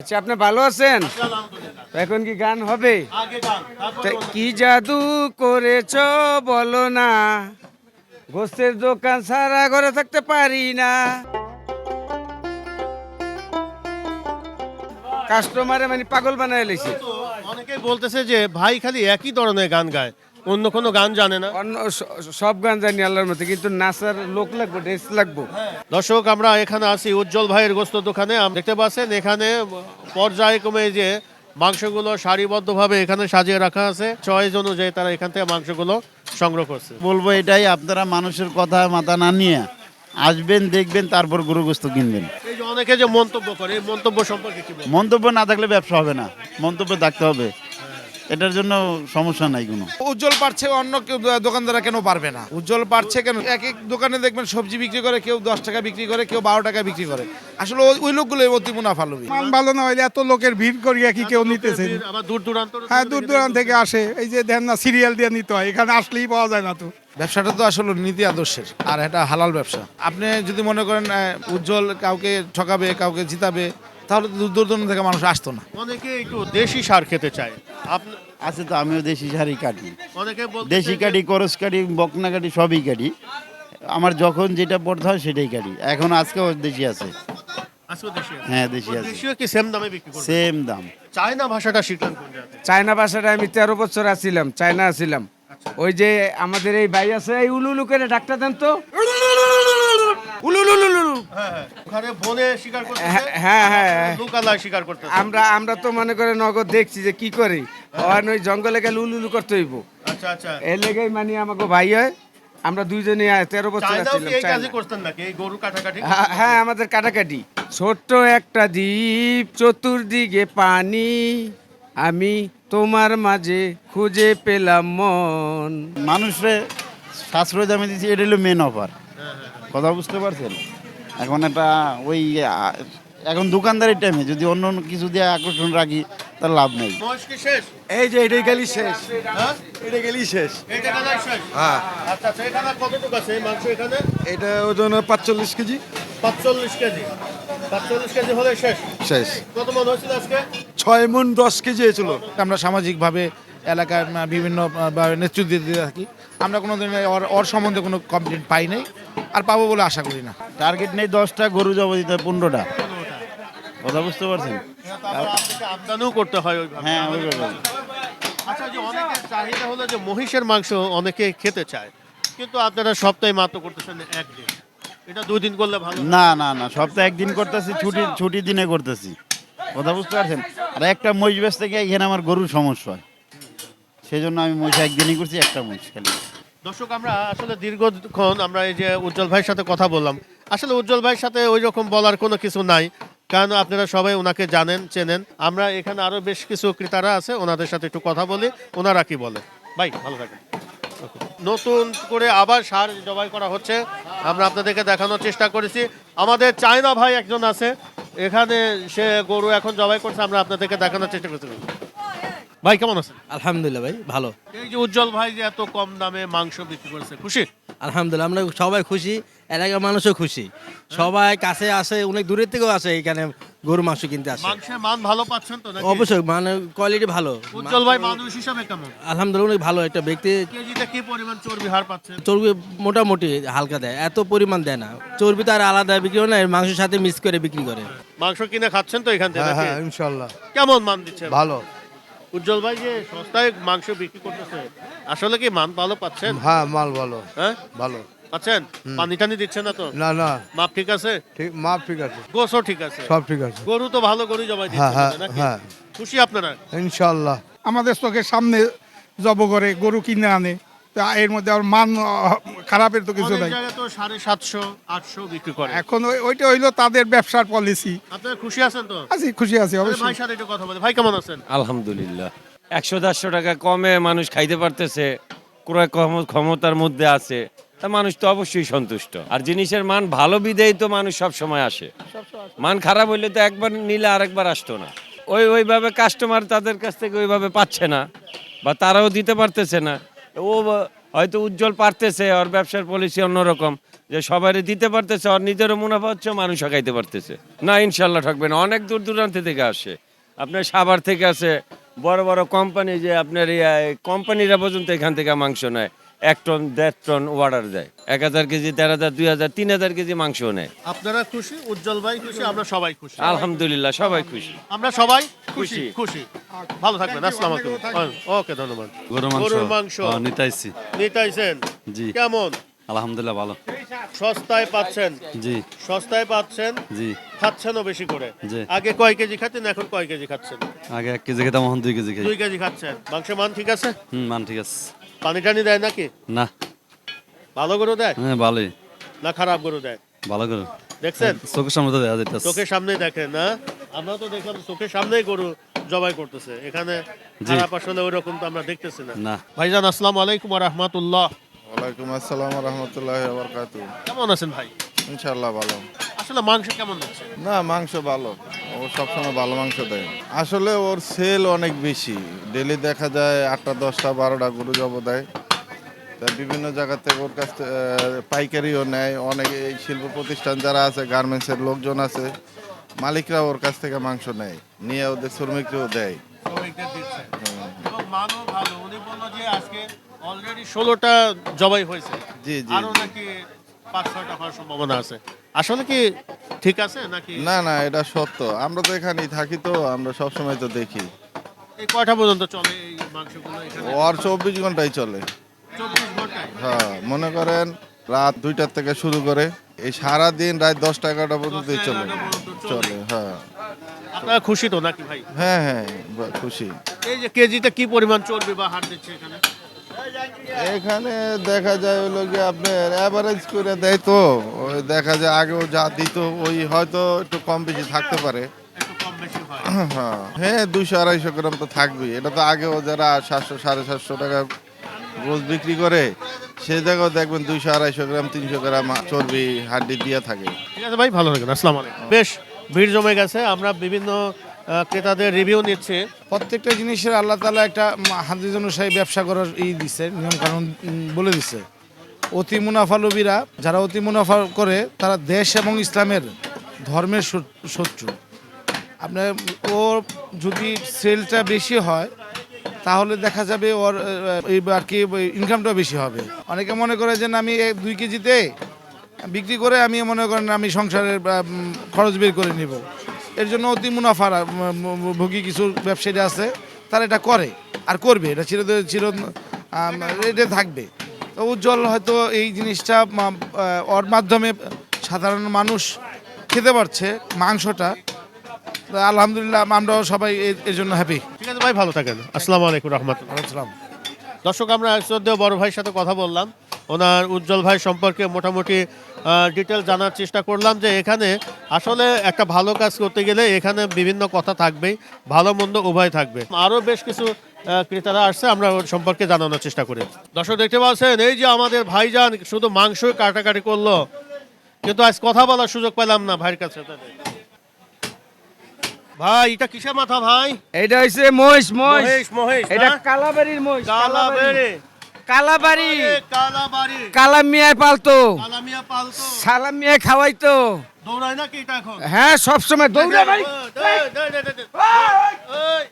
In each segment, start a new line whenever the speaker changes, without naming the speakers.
আচ্ছা আপনি ভালো আছেন? এখন কি গান হবে? কি জাদু করেছ বলো না? গোস্তের দোকান সারা ঘরে থাকতে পারি না। কাস্টমারে মানে পাগল বানায় লেছে
অনেকেই বলতেছে যে ভাই খালি একই ধরনের গান গায়। অন্য কোনো গান জানে না।
অন্য সব গান জানি আল্লাহর মধ্যে কিন্তু নাচার লোক লাগবো ড্রেস লাগবো।
দর্শক আমরা এখানে আছি উজ্জ্বল ভাইয়ের গোস্ত দোকানে। দেখতে পাচ্ছেন এখানে পর্যায়ক্রমে যে মাংসগুলো সারিবদ্ধভাবে এখানে সাজিয়ে রাখা আছে চয়েস অনুযায়ী তারা এখান থেকে মাংসগুলো সংগ্রহ করছে।
বলব এটাই আপনারা মানুষের কথা মাথা না নিয়ে আসবেন দেখবেন তারপর গরু গোস্ত কিনবেন
অনেকে যে মন্তব্য করে মন্তব্য সম্পর্কে কি
মন্তব্য না থাকলে ব্যবসা হবে না মন্তব্য থাকতে হবে। এটার জন্য সমস্যা নাই কোনো।
উজ্জ্বল পারছে অন্য কেউ দোকানদাররা কেন পারবে না? উজ্জ্বল পারছে কেন? এক এক দোকানে দেখবেন সবজি বিক্রি করে কেউ দশ টাকা বিক্রি করে কেউ বারো টাকা বিক্রি করে। আসলে ওই- ওই লোকগুলো অতি মুনাফা লোভী।
মান ভালো না হইলে এত লোকের ভিড় করিয়া কি কেউ নিতেছে
আবার দূর দূরান্ত
হ্যাঁ দূর দূরান্ত থেকে আসে। এই যে দেন না সিরিয়াল দিয়ে নিতে হয় এখানে আসলেই পাওয়া যায় না তো।
ব্যবসাটা তো আসলে নীতি আদর্শের আর এটা হালাল ব্যবসা। আপনি যদি মনে করেন উজ্জ্বল কাউকে ঠকাবে কাউকে জিতাবে তাহলে তো দূর দূরান্ত থেকে মানুষ আসতো না।
অনেকে একটু দেশি সার খেতে চায়। আপনি
আছে তো আমিও দেশি সারই কাটি।
অনেকে বলতেছে
দেশি
যে-
কাটি করস কাটি বকনা কাটি সবই কাটি। আমার যখন যেটা পড়তে হয় সেটাই কাটি। এখন আজকেও দেশি আছে।
আজকেও দেশি আছে।
হ্যাঁ দেশি আছে।
দেশীয় কি সেম দামে বিক্রি করবে?
সেম দাম।
চায়না ভাষাটা শিখলেন কোন
চায়না ভাষাটা আমি তেরো বছর আছিলাম চায়না আছিলাম। ওই যে আমাদের এই ভাই আছে এই উলু উলু করে ডাক্তার দেন তো। আমরা আমরা তো মনে করে নগদ দেখছি যে কি করে? ওখানে ওই জঙ্গলে গেলে উলু উলু করতে হইব।
আচ্ছা আচ্ছা।
এর লেগেই মানে আমাকে ভাই হয়। আমরা দুইজনে তেরো বছর হ্যাঁ, হ্যাঁ আমাদের কাটাকাটি। ছোট্ট একটা দ্বীপ চতুর্দিকে পানি। আমি তোমার মাঝে খুঁজে পেলাম মন।
মানুষরে সাশ্রয় দামে দিচ্ছি এটা হলো মেন অফার কথা বুঝতে পারছেন? এখন একটা ওই এখন দোকানদারের টাইমে যদি অন্য অন্য কিছু দিয়ে আকর্ষণ রাখি তার লাভ নেই।
শেষ?
এই যে এটাই গেলি শেষ।
হ্যাঁ
এটা গেলি শেষ।
এটা কালাই শেষ?
হ্যাঁ।
আচ্ছা আচ্ছা এখানে কতটুকু আছে মাংস এখানে?
এটা ওজন পাঁচচল্লিশ কেজি।
পাঁচচল্লিশ কেজি। পাঁচচল্লিশ কেজি হলে শেষ?
শেষ।
কত মন হয়েছিল আজকে?
ছয় মন দশ কেজি হয়েছিল।
আমরা সামাজিকভাবে এলাকার বিভিন্ন বা নেতৃত্ব দিয়ে থাকি। আমরা কোনো দিন ওর ওর সম্বন্ধে কোনো কমপ্লেন পাই নাই। আর পাবো বলে আশা করি না।
টার্গেট নেই দশটা গরু জব দিতে হয় পনেরোটা। কথা বুঝতে পারছেন?
আমদানিও করতে হয়
হ্যাঁ ওইভাবে।
আচ্ছা যে অনেকের চাহিদা হলো যে মহিষের মাংস অনেকে খেতে চায় কিন্তু আপনারা সপ্তাহে মাত্র করতেছেন একদিন। এটা দুই দিন করলে ভালো
না না না সপ্তাহে একদিন করতেছি ছুটি ছুটি দিনে করতেছি। কথা বুঝতে পারছেন? আর একটা মহিষ থেকে এখানে আমার গরুর সমস্যা হয়। সেই জন্য আমি মহিষ একদিনই করছি একটা মহিষ খালি।
দর্শক, আমরা আসলে দীর্ঘক্ষণ আমরা এই যে উজ্জ্বল ভাইয়ের সাথে কথা বললাম। আসলে উজ্জ্বল ভাইয়ের সাথে ওই রকম বলার কোনো কিছু নাই। কারণ আপনারা সবাই ওনাকে জানেন, চেনেন? আমরা এখানে আরও বেশ কিছু ক্রেতারা আছে, ওনাদের সাথে একটু কথা বলি, ওনারা কি বলে? ভাই, ভালো থাকেন। নতুন করে আবার সার জবাই করা হচ্ছে। আমরা আপনাদেরকে দেখানোর চেষ্টা করেছি। আমাদের চায়না ভাই একজন আছে। এখানে সে গরু এখন জবাই করছে, আমরা আপনাদেরকে দেখানোর চেষ্টা করছি। ভাই কেমন আছেন?
আলহামদুলিল্লাহ ভাই ভালো।
এই যে উজ্জ্বল ভাই যে এত কম দামে মাংস বিক্রি করেছে খুশি?
আলহামদুলিল্লাহ আমরা সবাই খুশি এলাকার মানুষও খুশি। সবাই কাছে আসে অনেক দূরের থেকেও আসে এখানে গরু মাংস কিনতে আসে।
মাংসের মান ভালো পাচ্ছেন তো নাকি?
অবশ্যই মানে কোয়ালিটি ভালো।
উজ্জ্বল ভাই মানুষ হিসাবে কেমন?
আলহামদুলিল্লাহ অনেক ভালো একটা ব্যক্তি।
কেজিতে কি পরিমাণ চর্বি হার পাচ্ছেন?
চর্বি মোটামুটি হালকা দেয় এত পরিমাণ দেয় না। চর্বি তো আর আলাদা বিক্রি হয় না মাংসের সাথে মিক্স করে বিক্রি করে।
মাংস কিনে খাচ্ছেন তো এখান থেকে
হ্যাঁ? হ্যাঁ ইনশাল্লাহ
কেমন মান দিচ্ছেন?
ভালো।
উজ্জ্বল ভাই যে সস্তায় মাংস বিক্রি করতেছে আসলে কি মান ভালো পাচ্ছেন?
হ্যাঁ মাল ভালো।
হ্যাঁ?
ভালো।
পাচ্ছেন? পানি টানি দিচ্ছে না তো?
না না।
মাপ ঠিক আছে?
ঠিক মাপ ঠিক আছে।
গোসও ঠিক আছে।
সব ঠিক আছে।
গরু তো ভালো গরু জবাই
হ্যাঁ
দিচ্ছে
হ্যাঁ
নাকি
হ্যাঁ।
খুশি আপনারা?
ইনশাল্লাহ
আমাদের চোখের সামনে জব করে গরু কিনে আনে। এর মধ্যে আর মান খারাপের তো কিছু নাই।
তো সাড়ে সাতশো আটশো বিক্রি করে।
এখন ওইটা হইল তাদের ব্যবসার পলিসি
আপনারা খুশি আছেন তো?
আছি খুশি আছি অবশ্যই।
ভাই সাথে একটু কথা বলে ভাই কেমন আছেন?
আলহামদুলিল্লাহ। একশো দেড়শো টাকা কমে মানুষ খাইতে পারতেছে ক্রয় ক্ষমতার মধ্যে আছে তা মানুষ তো অবশ্যই সন্তুষ্ট। আর জিনিসের মান ভালো বিদেই তো মানুষ সব সময় আসে। মান খারাপ হইলে তো একবার নিলে আরেকবার আসতো না। ওই ওইভাবে কাস্টমার তাদের কাছ থেকে ওইভাবে পাচ্ছে না বা তারাও দিতে পারতেছে না। ও হয়তো উজ্জ্বল পারতেছে, ওর ব্যবসার পলিসি অন্যরকম। যে সবারই দিতে পারতেছে, ওর নিজেরও মুনাফা হচ্ছে মানুষ খাইতে পারতেছে। না, ইনশাল্লাহ ঠকবে না। অনেক দূর দূরান্ত থেকে আসে। আপনার সাভার থেকে আসে, বড় বড় কোম্পানি যে আপনার কোম্পানিরা পর্যন্ত এখান থেকে মাংস নেয়। এক টন দেড় টন অর্ডার দেয়। এক হাজার কেজি দেড় হাজার দুই হাজার তিন হাজার কেজি মাংস নেয়।
আপনারা খুশি? উজ্জ্বল ভাই খুশি? আমরা সবাই খুশি।
আলহামদুলিল্লাহ সবাই খুশি।
আমরা সবাই খুশি।
খুশি।
ভালো থাকবেন আসসালামু আলাইকুম। ওকে ধন্যবাদ।
গরুর মাংস।
গরুর মাংস।
হ্যাঁ, নিতাইছি।
নিতাইছেন?
জি।
কেমন?
আলহামদুলিল্লাহ ভালো।
সস্তায় পাচ্ছেন?
জি।
সস্তায় পাচ্ছেন?
জি।
খাচ্ছেনও বেশি করে।
জি।
আগে কয় কেজি খাচ্ছেন এখন কয় কেজি খাচ্ছেন?
আগে এক কেজি খেতাম এখন দুই কেজি খাই
দুই কেজি খাচ্ছেন। মাংসের মান ঠিক আছে?
হুম মান ঠিক আছে।
পানি টানি দেয় নাকি?
না।
ভালো গরু দেয়?
হ্যাঁ ভালোই।
না খারাপ গরু দেয়?
ভালো করে
দেখছেন?
চোখের সামনে তো দেখা যাইতেছে।
চোখের সামনেই দেখেন না? আমরা তো দেখলাম চোখের সামনেই গরু জবাই করতেছে। এখানে। খারাপ আসলে ওই রকম তো আমরা দেখতেছি না।
না।
ভাইজান আসসালামু আলাইকুম রহমতুল্লাহ।
ওয়ালাইকুম আসসালাম রহমতুল্লাহ বরকাত
কেমন আছেন ভাই?
ইনশাল্লাহ ভালো।
আসলে মাংস কেমন হচ্ছে
না মাংস ভালো। সবসময় ভালো মাংস দেয়। আসলে ওর সেল অনেক বেশি। ডেলি দেখা যায় আটটা দশটা বারোটা গরু জব দেয়। তা বিভিন্ন জায়গা থেকে ওর কাছ থেকে পাইকারিও নেয়। অনেক এই শিল্প প্রতিষ্ঠান যারা আছে গার্মেন্টসের লোকজন আছে মালিকরা ওর কাছ থেকে মাংস নেয়। নিয়ে ওদের শ্রমিককেও দেয়।
অলরেডি ষোলোটা জবাই হয়েছে।
জি জি।
আরও নাকি পাঁচ ছয়টা হওয়ার সম্ভাবনা আছে। আসলে কি ঠিক আছে নাকি?
না না এটা সত্য। আমরা তো এখানেই থাকি তো আমরা সবসময় তো দেখি।
এই কয়টা পর্যন্ত চলে এই মাংসগুলো এখানে?
ওর চব্বিশ ঘন্টাই চলে।
চব্বিশ ঘন্টায়?
হ্যাঁ মনে করেন রাত দুইটার থেকে শুরু করে এই সারা দিন রাত দশটা এগারোটা পর্যন্তই চলে। চলে। হ্যাঁ।
আপনারা খুশি তো নাকি ভাই?
হ্যাঁ হ্যাঁ খুশি।
এই যে কেজিতে কি পরিমাণ চর্বি বা হার দিচ্ছে এখানে?
এখানে দেখা যায় হলো কি আপনার অ্যাভারেজ করে দেয় তো। ওই দেখা যায় আগেও যা দিত, ওই হয়তো একটু কম বেশি থাকতে পারে।
হয়
হ্যাঁ দুইশো, আড়াইশো গ্রাম তো থাকবেই। এটা তো আগেও যারা সাতশো, সাড়ে সাতশো টাকা রোজ বিক্রি করে, সে জায়গাও দেখবেন দুইশো, আড়াইশো গ্রাম, তিনশো গ্রাম চর্বি হাড্ডি দিয়ে থাকে।
ঠিক আছে ভাই, ভালো থাকেন, আসসালামু বেশ, ভিড় জমে গেছে। আমরা বিভিন্ন ক্রেতাদের রিভিউ নিচ্ছে।
প্রত্যেকটা জিনিসের আল্লাহ তালা একটা হাদিস অনুসারী ব্যবসা করার ই দিছে নিয়ম কানুন উম, বলে দিছে। অতি মুনাফা লোভীরা যারা অতি মুনাফা করে তারা দেশ এবং ইসলামের ধর্মের শত্রু- আপনার ওর যদি সেলটা বেশি হয় তাহলে দেখা যাবে ওর আর কি ইনকামটা বেশি হবে। অনেকে মনে করে যে আমি দুই কেজিতে বিক্রি করে আমি মনে করেন আমি সংসারের খরচ বের করে নিব। এর জন্য অতি মুনাফার ভোগী কিছু ব্যবসায়ী আছে তারা এটা করে আর করবে এটা চির চির এটা থাকবে। তো উজ্জ্বল হয়তো এই জিনিসটা ওর মাধ্যমে সাধারণ মানুষ খেতে পারছে মাংসটা। আলহামদুলিল্লাহ আমরাও সবাই এর- এর জন্য হ্যাপি
ঠিক আছে ভাই ভালো থাকেন। আসসালামু আলাইকুম রহমতুল্লাহ।
আসসালাম।
দর্শক আমরা শ্রদ্ধেয় বড় ভাইয়ের সাথে কথা বললাম। ওনার উজ্জ্বল ভাই সম্পর্কে মোটামুটি ডিটেল জানার চেষ্টা করলাম যে এখানে আসলে একটা ভালো কাজ করতে গেলে এখানে বিভিন্ন কথা থাকবেই ভালো মন্দ উভয় থাকবে। আরও বেশ কিছু ক্রেতারা আসছে আমরা ওর সম্পর্কে জানানোর চেষ্টা করি। দর্শক দেখতে পাচ্ছেন এই যে আমাদের ভাইজান শুধু মাংস কাটাকাটি করল কিন্তু আজ কথা বলার সুযোগ পেলাম না ভাইয়ের কাছে। ভাই এটা কিসের মাথা ভাই?
এটা হইছে মহিষ মহিষ।
মহেশ মহেশ
এটা
না?
কালাবাড়ির মহিষ
কালাবেড়ে
কালাবাড়ি
কালাবাড়ি
কালা মিয়ায় পালতো
কালামিয়া পালতো
সালাম মিয়ায় খাওয়াইতো
দৌড়ায় না কি এটা এখন
হ্যাঁ সব সময় দৌড়া ভাই।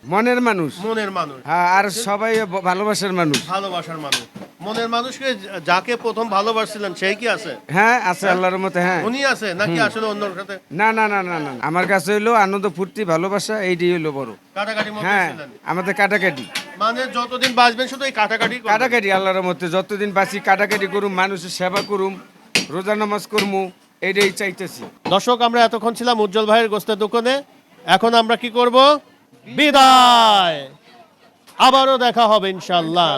মনের মানুষ
মনের মানুষ
হ্যাঁ আর সবাই ভালোবাসার মানুষ
ভালোবাসার মানুষ মনের মানুষকে যাকে প্রথম ভালোবাসছিলেন সেই কি আছে?
হ্যাঁ আছে আল্লাহর মতে হ্যাঁ।
উনি আছে নাকি আসলে অন্যর সাথে?
না না না না না আমার কাছে হইল আনন্দ ফুর্তি ভালোবাসা এইটাই হইল বড়।
কাটাকাটি
হ্যাঁ আমাদের কাটাকাটি।
মানে যতদিন বাঁচবেন শুধু এই কাটাকাটি।
কাটাকাটি আল্লাহর মতে যতদিন বাঁচি কাটাকাটি করুম মানুষের সেবা করুম রোজা নামাজ করমু এইটাই চাইতেছি।
দর্শক আমরা এতক্ষণ ছিলাম উজ্জ্বল ভাইয়ের গোস্তের দোকানে। এখন আমরা কি করব? বিদায়! আবারও দেখা হবে ইনশাল্লাহ